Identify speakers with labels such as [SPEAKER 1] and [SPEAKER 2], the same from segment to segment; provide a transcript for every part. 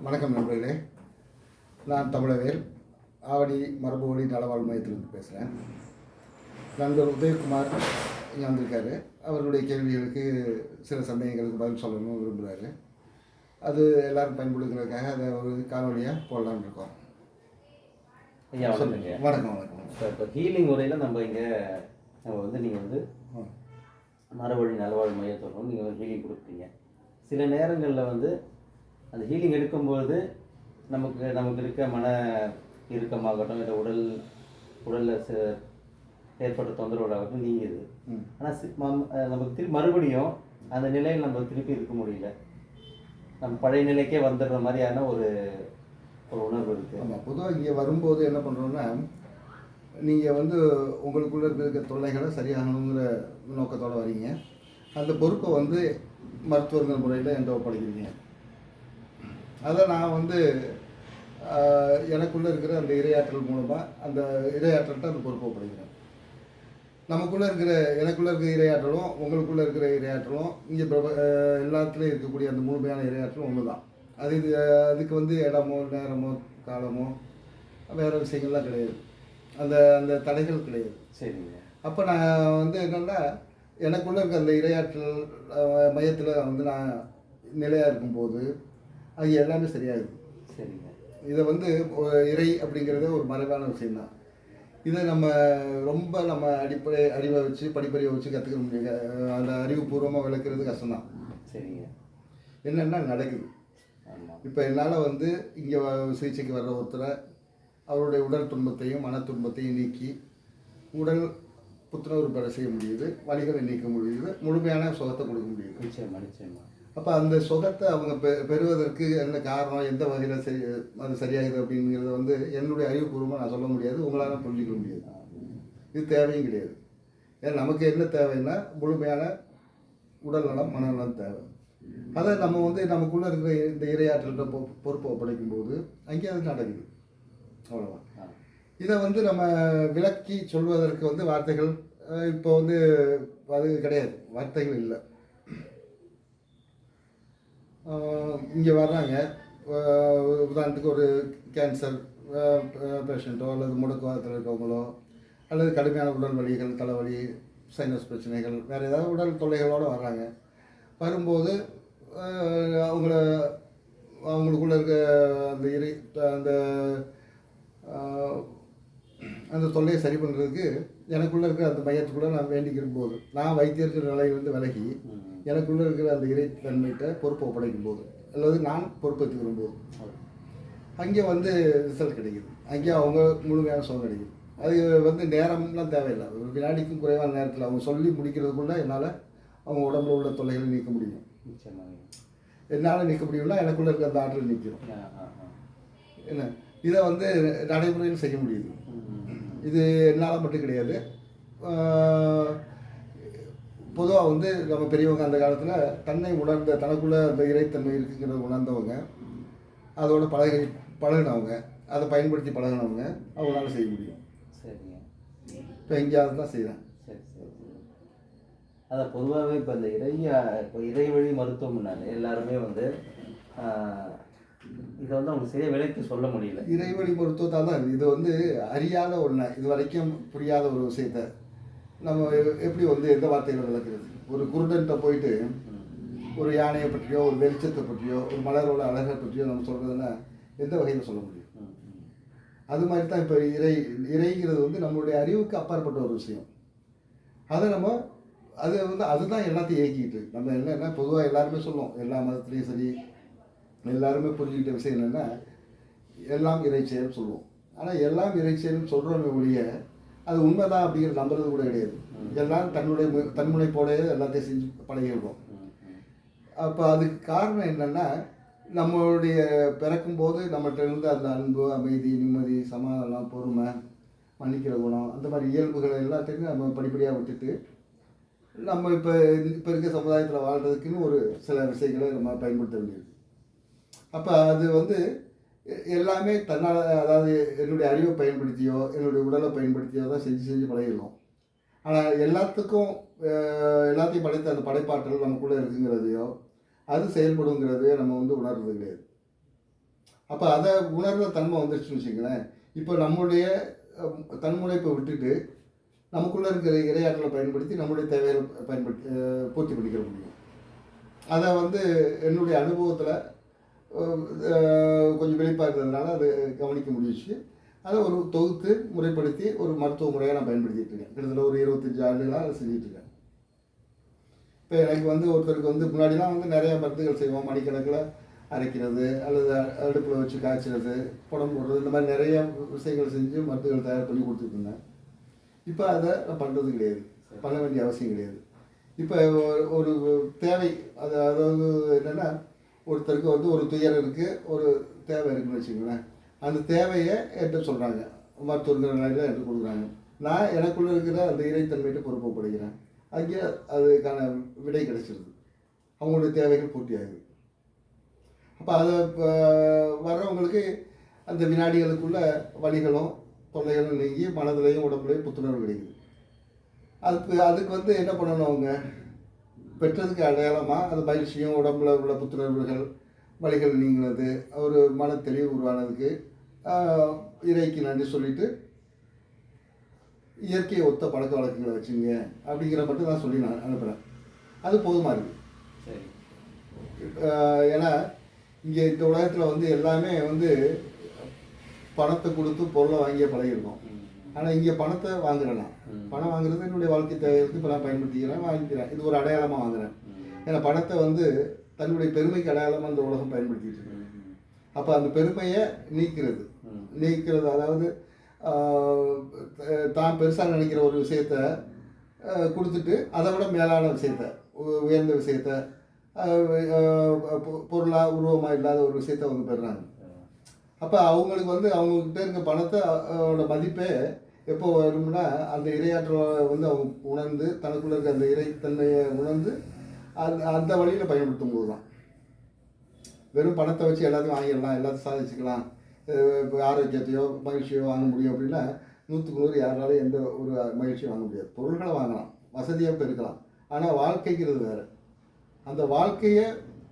[SPEAKER 1] வணக்கம் நண்பர்களே. நான் தமிழவேல் ஆவடி மரபு ஒளி நலவாழ் மையத்திலிருந்து பேசுகிறேன் நண்பர் உதயகுமார் இங்கே வந்திருக்காரு. அவர்களுடைய கேள்விகளுக்கு சில சந்தேகங்களுக்கு பதில் சொல்லணும்னு விரும்புகிறாரு அது எல்லாரும் பயன்படுத்துறதுக்காக அதை ஒரு காணொலியாக போடலான்னு இருக்கோம்.
[SPEAKER 2] ஐயா
[SPEAKER 1] வணக்கம் வணக்கம்.
[SPEAKER 2] இப்போ இப்போ ஹீலிங் முறையில் நம்ம இங்கே நம்ம வந்து நீங்கள் வந்து
[SPEAKER 1] ஆ.
[SPEAKER 2] மரவழி நலவாழ் மையத்தோட நீங்கள் வந்து ஹீலிங் கொடுப்பீங்க சில நேரங்களில் வந்து அந்த ஹீலிங் எடுக்கும்போது நமக்கு நமக்கு இருக்க மன இறுக்கமாகட்டும் இல்லை உடல் உடலில் ச ஏற்பட்ட தொந்தரவுகளாகட்டும் நீங்குது ஆனால் நமக்கு திருப்பி மறுபடியும் அந்த நிலையில் நம்ம திருப்பி இருக்க முடியல. நம்ம பழைய நிலைக்கே வந்துடுற மாதிரியான ஒரு ஒரு உணர்வு இருக்குது
[SPEAKER 1] ஆமாம் பொதுவாக இங்கே வரும்போது என்ன பண்ணுறோன்னா நீங்கள் வந்து உங்களுக்குள்ளே இருக்கிற தொல்லைகளை சரியாகணுங்கிற நோக்கத்தோடு வரீங்க. அந்த பொறுப்பை வந்து மருத்துவர்கள் முறையில் என்கிட்ட ஒப்படைக்கிறீங்க. அதை நான் வந்து எனக்குள்ளே இருக்கிற அந்த இரையாற்றல் மூலமாக அந்த இரையாற்றல்கிட்ட அந்த பொறுப்பை ஒப்படைக்கிறேன் நமக்குள்ளே இருக்கிற எனக்குள்ளே இருக்கிற இரையாற்றலும் உங்களுக்குள்ளே இருக்கிற இரையாற்றலும் இங்கே பிரப எல்லாத்துலேயும் இருக்கக்கூடிய அந்த முழுமையான இரையாற்றலும் ஒன்று தான் அது இது அதுக்கு வந்து இடமோ நேரமோ காலமோ வேறு விஷயங்கள்லாம் கிடையாது. அந்த அந்த தடைகள் கிடையாது.
[SPEAKER 2] சரிங்க.
[SPEAKER 1] அப்போ நான் வந்து என்னென்னா எனக்குள்ளே இருக்க அந்த இரையாற்றல் மையத்தில் வந்து நான் நிலையாக இருக்கும்போது அது எல்லாமே சரியாகுது
[SPEAKER 2] சரிங்க.
[SPEAKER 1] இதை வந்து இறை அப்படிங்கிறதே ஒரு மறைவான விஷயம்தான். இதை நம்ம ரொம்ப நம்ம அடிப்படை அறிவை வச்சு படிப்பறிவை வச்சு கற்றுக்க முடியாது அந்த அறிவுபூர்வமாக விளக்குறது கஷ்டம்தான்.
[SPEAKER 2] சரிங்க.
[SPEAKER 1] என்னென்னா நடக்குது. இப்போ என்னால் வந்து இங்கே சிகிச்சைக்கு வர்ற ஒருத்தரை அவருடைய உடல் துன்பத்தையும் மன துன்பத்தையும் நீக்கி உடல் புத்துணர்வு பெற செய்ய முடியுது. வலிகளை நீக்க முடியுது. முழுமையான சுகத்தை கொடுக்க முடியுது.
[SPEAKER 2] நிச்சயமா நிச்சயமா.
[SPEAKER 1] அப்போ அந்த சுகத்தை அவங்க பெ பெறுவதற்கு என்ன காரணம் எந்த வகையில் சரி அது சரியாகுது அப்படிங்கிறத வந்து என்னுடைய அறிவுபூர்வமாக நான் சொல்ல முடியாது. உங்களால் புரிஞ்சிக்க முடியாது. இது தேவையும் கிடையாது. ஏன்னா நமக்கு என்ன தேவைன்னா முழுமையான உடல் நலம் மனநலம் தேவை. அதை நம்ம வந்து நமக்குள்ளே இருக்கிற இந்த இரையாற்றல்கிட்ட பொ பொறுப்பை ஒப்படைக்கும் போது அங்கே அது நடக்குது. அவ்வளோதான் இதை வந்து நம்ம விளக்கி சொல்வதற்கு வந்து வார்த்தைகள் இப்போ வந்து அது கிடையாது. வார்த்தைகள் இல்லை. இங்கே வர்றாங்க. உதாரணத்துக்கு ஒரு கேன்சர் பேஷண்ட்டோ அல்லது முடக்குவாதத்தில் இருக்கவங்களோ அல்லது கடுமையான உடல் வலிகள் தலைவலி சைனஸ் பிரச்சனைகள் வேறு ஏதாவது உடல் தொல்லைகளோடு வர்றாங்க. வரும்போது அவங்கள அவங்களுக்குள்ள இருக்க அந்த இறை அந்த அந்த தொல்லையை சரி பண்ணுறதுக்கு எனக்குள்ளே இருக்கிற அந்த மையத்துக்குள்ளே நான் வேண்டிக்கிற போது நான் வைத்தியர்கள் நிலையிலிருந்து விலகி எனக்குள்ளே இருக்கிற அந்த இறைத்தன்மைகிட்ட பொறுப்பு ஒப்படைக்கும் போது அல்லது நான் பொறுப்பேற்றுக்கிற போது அங்கே வந்து ரிசல்ட் கிடைக்குது. அங்கே அவங்க முழுமையான சுகம் கிடைக்குது அது வந்து நேரம்லாம் தேவையில்லை. ஒரு வினாடிக்கும் குறைவான நேரத்தில் அவங்க சொல்லி முடிக்கிறதுக்குள்ளே என்னால் அவங்க உடம்புல உள்ள தொல்லைகளை நீக்க முடியும். என்னால் நீக்க முடியும்னா எனக்குள்ளே இருக்க அந்த ஆற்றல் நிற்கும். என்ன? இதை வந்து நடைமுறையில் செய்ய முடியுது. இது என்னால் மட்டும் கிடையாது. பொதுவாக வந்து நம்ம பெரியவங்க அந்த காலத்தில் தன்னை உணர்ந்த தனக்குள்ளே அந்த இறைத்தன்மை இருக்குங்கிறத உணர்ந்தவங்க. அதோட பழகி பழகினவங்க. அதை பயன்படுத்தி பழகினவங்க. அவங்களால செய்ய முடியும்.
[SPEAKER 2] சரிங்க.
[SPEAKER 1] இப்போ எங்கேயாவது தான் செய்கிறேன்
[SPEAKER 2] சரி சரி. சரி அதான் பொதுவாகவே இப்போ இந்த இறைய இப்போ இறைவழி மருத்துவம்னாலே எல்லாருமே வந்து இதை வந்து அவங்க சரியாக விலைக்கு சொல்ல முடியல.
[SPEAKER 1] இறைவழி மருத்துவத்தால் தான் இது வந்து அறியாத ஒன்று இது வரைக்கும் புரியாத ஒரு விஷயத்த நம்ம எப்படி வந்து எந்த வார்த்தைகளை விளக்குறது? ஒரு குருடன்கிட்ட போயிட்டு ஒரு யானையை பற்றியோ ஒரு வெளிச்சத்தை பற்றியோ ஒரு மலரோட அழகை பற்றியோ நம்ம சொல்கிறதுன்னா எந்த வகையில் சொல்ல முடியும்? அது மாதிரி தான் இப்போ இறை இறைங்கிறது வந்து நம்மளுடைய அறிவுக்கு அப்பாற்பட்ட ஒரு விஷயம். அதை நம்ம அது வந்து அதுதான் எல்லாத்தையும் இயக்கிட்டு நம்ம என்னன்னா பொதுவாக எல்லாருமே சொல்லுவோம் எல்லா மதத்துலேயும் சரி எல்லாருமே புரிஞ்சுக்கிட்ட விஷயம் என்னென்னா எல்லாம் இறைச்செயல் சொல்லுவோம். ஆனால் எல்லாம் இறைச்செயல்னு சொல்கிறோமே ஒழிய அது உண்மைதான் அப்படிங்கிற நம்புறது கூட கிடையாது. எல்லாம் தன்னுடைய மு- எல்லாத்தையும் செஞ்சு பழகிடுறோம். அப்போ அதுக்கு காரணம் என்னென்னா நம்மளுடைய பிறக்கும்போது நம்மகிட்ட இருந்து அந்த அன்பு அமைதி நிம்மதி சமாதானம் பொறுமை மன்னிக்கிற குணம் அந்த மாதிரி இயல்புகளை எல்லாத்தையும் நம்ம படிப்படியாக விட்டுட்டு நம்ம இப்போ இப்போ இருக்க சமுதாயத்தில் வாழ்கிறதுக்குன்னு ஒரு சில விஷயங்களை நம்ம பயன்படுத்த வேண்டியது அப்போ அது வந்து எல்லாமே தன்னால் அதாவது என்னுடைய அறிவை பயன்படுத்தியோ என்னுடைய உடலை பயன்படுத்தியோ தான் செஞ்சு செஞ்சு பழகிடணும். ஆனால் எல்லாத்துக்கும் எல்லாத்தையும் படைத்த அந்த படைப்பாற்றல் நமக்குள்ளே இருக்குங்கிறதையோ அது செயல்படுங்கிறதையோ நம்ம வந்து உணர்றது கிடையாது. அப்போ அதை உணர்ற தன்மை வந்துருச்சுன்னு வச்சுங்களேன் இப்போ நம்முடைய தன்முனைப்பை விட்டுட்டு நமக்குள்ளே இருக்கிற இரையாற்றலை பயன்படுத்தி நம்முடைய தேவையை பயன்படுத்தி பூர்த்தி பண்ணிக்கிற முடியும். அதை வந்து என்னுடைய அனுபவத்தில் கொஞ்சம் வெளிப்பாக இருந்ததுனால அது கவனிக்க முடிஞ்சிச்சு. அதை ஒரு தொகுத்து முறைப்படுத்தி ஒரு மருத்துவ முறையாக நான் பயன்படுத்திட்டு இருக்கேன். கிட்டத்தட்ட ஒரு இருபத்தஞ்சி ஆண்டுகளாக அதை செஞ்சிட்ருக்கேன் இப்போ எனக்கு வந்து ஒருத்தருக்கு வந்து முன்னாடிலாம் வந்து நிறைய மருந்துகள் செய்வோம். மணிக்கணக்கில் அரைக்கிறது அல்லது அடுப்பில் வச்சு காய்ச்சிறது குடம் போடுறது இந்த மாதிரி நிறைய விஷயங்கள் செஞ்சு மருந்துகள் தயார் பண்ணி கொடுத்துட்டு இருந்தேன். இப்போ அதை நான் பண்ணுறது கிடையாது. பண்ண வேண்டிய அவசியம் கிடையாது. இப்போ ஒரு- ஒரு தேவை அது அதாவது என்னென்னா ஒருத்தருக்கு வந்து ஒரு துயரம் இருக்குது ஒரு தேவை இருக்குன்னு வச்சுக்கோங்களேன். அந்த தேவையை என்கிட்ட சொல்கிறாங்க மருத்துவர்கள் நிலையில் என்கிட்ட கொடுக்குறாங்க. நான் எனக்குள்ளே இருக்கிற அந்த இறைத்தன்மையிட்ட பொறுப்பப்படுகிறேன். அங்கே அதுக்கான விடை கிடைச்சிருது. அவங்களுடைய தேவைகள் பூர்த்தி ஆகுது அப்போ அதை இப்போ வர்றவங்களுக்கு அந்த வினாடிகளுக்குள்ள வலிகளும் தொல்லைகளும் நீங்கி மனதிலையும் உடம்புலையும் புத்துணர்வு கிடைக்குது. அதுக்கு அதுக்கு வந்து என்ன பண்ணணும் அவங்க? பெற்றதுக்கு அடையாளமாக அது மகிழ்ச்சியும் உடம்புல உள்ள புத்துணர்வுகள் வலிகள் நீங்கினது ஒரு மன தெளிவு உருவானதுக்கு இறைக்கு நன்றி சொல்லிட்டு இயற்கையை ஒத்த பழக்க வழக்கங்களை வச்சுங்க அப்படிங்கிற மட்டும் தான் சொல்லி நான் அனுப்புகிறேன் அது போதுமா இருக்குது
[SPEAKER 2] சரி.
[SPEAKER 1] ஏன்னா இங்கே இந்த உலகத்தில் வந்து எல்லாமே வந்து பணத்தை கொடுத்து பொருளை வாங்கிய பழகிருக்கோம். ஆனால் இங்கே பணத்தை வாங்குறேன். பணம் வாங்குறது என்னுடைய வாழ்க்கை தேவைக்கு இப்போ நான் பயன்படுத்திக்கிறேன் வாங்கிக்கிறேன் இது ஒரு அடையாளமாக வாங்குறேன். ஏன்னா பணத்தை வந்து தன்னுடைய பெருமைக்கு அடையாளமாக இந்த உலகம் பயன்படுத்திட்டு இருக்கு. அப்போ அந்த பெருமையை நீக்கிறது. நீக்கிறது அதாவது தான் பெருசாக நினைக்கிற ஒரு விஷயத்த கொடுத்துட்டு அதை விட மேலான விஷயத்த உயர்ந்த விஷயத்த பொருளாக உருவமாக இல்லாத ஒரு விஷயத்த அவங்க பெறுறாங்க அப்போ அவங்களுக்கு வந்து அவங்கக்கிட்ட இருக்க பணத்தோட மதிப்பே எப்போ வரும்னா அந்த இரையாற்றலை வந்து அவங்க உணர்ந்து தனக்குள்ள இருக்க அந்த இறைத்தன்மையை உணர்ந்து அந்த அந்த வழியில் பயன்படுத்தும் போது தான் வெறும் பணத்தை வச்சு எல்லாத்தையும் வாங்கிடலாம் எல்லாத்தையும் சாதிச்சுக்கலாம். இப்போ ஆரோக்கியத்தையோ மகிழ்ச்சியோ வாங்க முடியும் அப்படின்னா நூற்றுக்கு நூறு யாராலையும் எந்த ஒரு மகிழ்ச்சியும் வாங்க முடியாது. பொருள்களை வாங்கலாம் வசதியாக பெருக்கலாம் ஆனால் வாழ்க்கைங்கிறது வேறு. அந்த வாழ்க்கையை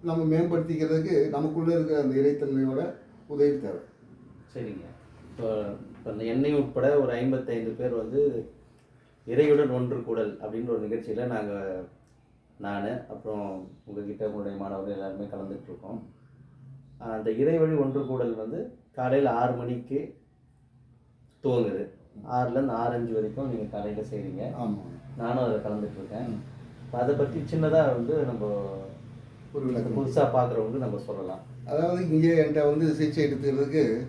[SPEAKER 1] நம்ம மேம்படுத்திக்கிறதுக்கு நமக்குள்ளே இருக்கிற அந்த இறைத்தன்மையோட உதவி தேவை
[SPEAKER 2] சரிங்க. இப்போ இப்போ இந்த எண்ணெய் உட்பட ஒரு ஐம்பத்தைந்து பேர் வந்து இறையுடன் ஒன்று கூடல் அப்படின்ற ஒரு நிகழ்ச்சியில் நாங்கள் நான் அப்புறம் உங்ககிட்ட உங்களுடைய மாணவர்கள் எல்லாருமே கலந்துட்டு இருக்கோம் ஆஹ் அந்த இறைவழி ஒன்று கூடல் வந்து காலையில் ஆறு மணிக்கு துவங்குது. ஆறுலேருந்து ஆறு அஞ்சு வரைக்கும் நீங்கள் காலையில் செய்கிறீங்க
[SPEAKER 1] ஆமாம்
[SPEAKER 2] நானும் அதில் கலந்துட்டு இருக்கேன் இப்போ அதை பற்றி சின்னதாக வந்து நம்ம
[SPEAKER 1] ஒரு
[SPEAKER 2] புதுசாக பார்க்குறவங்களுக்கு நம்ம சொல்லலாம்.
[SPEAKER 1] அதாவது இங்கே என்கிட்ட வந்து சிகிச்சை எடுத்துக்கிறதுக்கு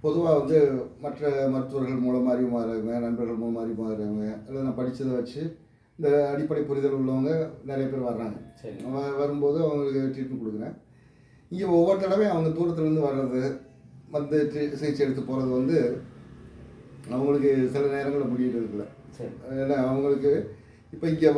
[SPEAKER 1] பொதுவாக வந்து மற்ற மருத்துவர்கள் மூலமாக அறிமுகமாகிறவங்க நண்பர்கள் மூலமாக அறிமுகமாகிறவங்க இல்லை நான் படித்ததை வச்சு இந்த அடிப்படை புரிதல் உள்ளவங்க நிறைய பேர் வர்றாங்க.
[SPEAKER 2] சரி.
[SPEAKER 1] வ- வரும்போது அவங்களுக்கு ட்ரீட்மெண்ட் கொடுக்குறேன். இங்கே ஒவ்வொரு தடவையும் அவங்க தூரத்துலேருந்து வர்றது வந்து ட்ரீ- சிகிச்சை எடுத்து போகிறது வந்து அவங்களுக்கு சில நேரங்களில் முடியறதுக்குள்ள
[SPEAKER 2] சரி.
[SPEAKER 1] ஏன்னா அவங்களுக்கு இப்போ இங்கே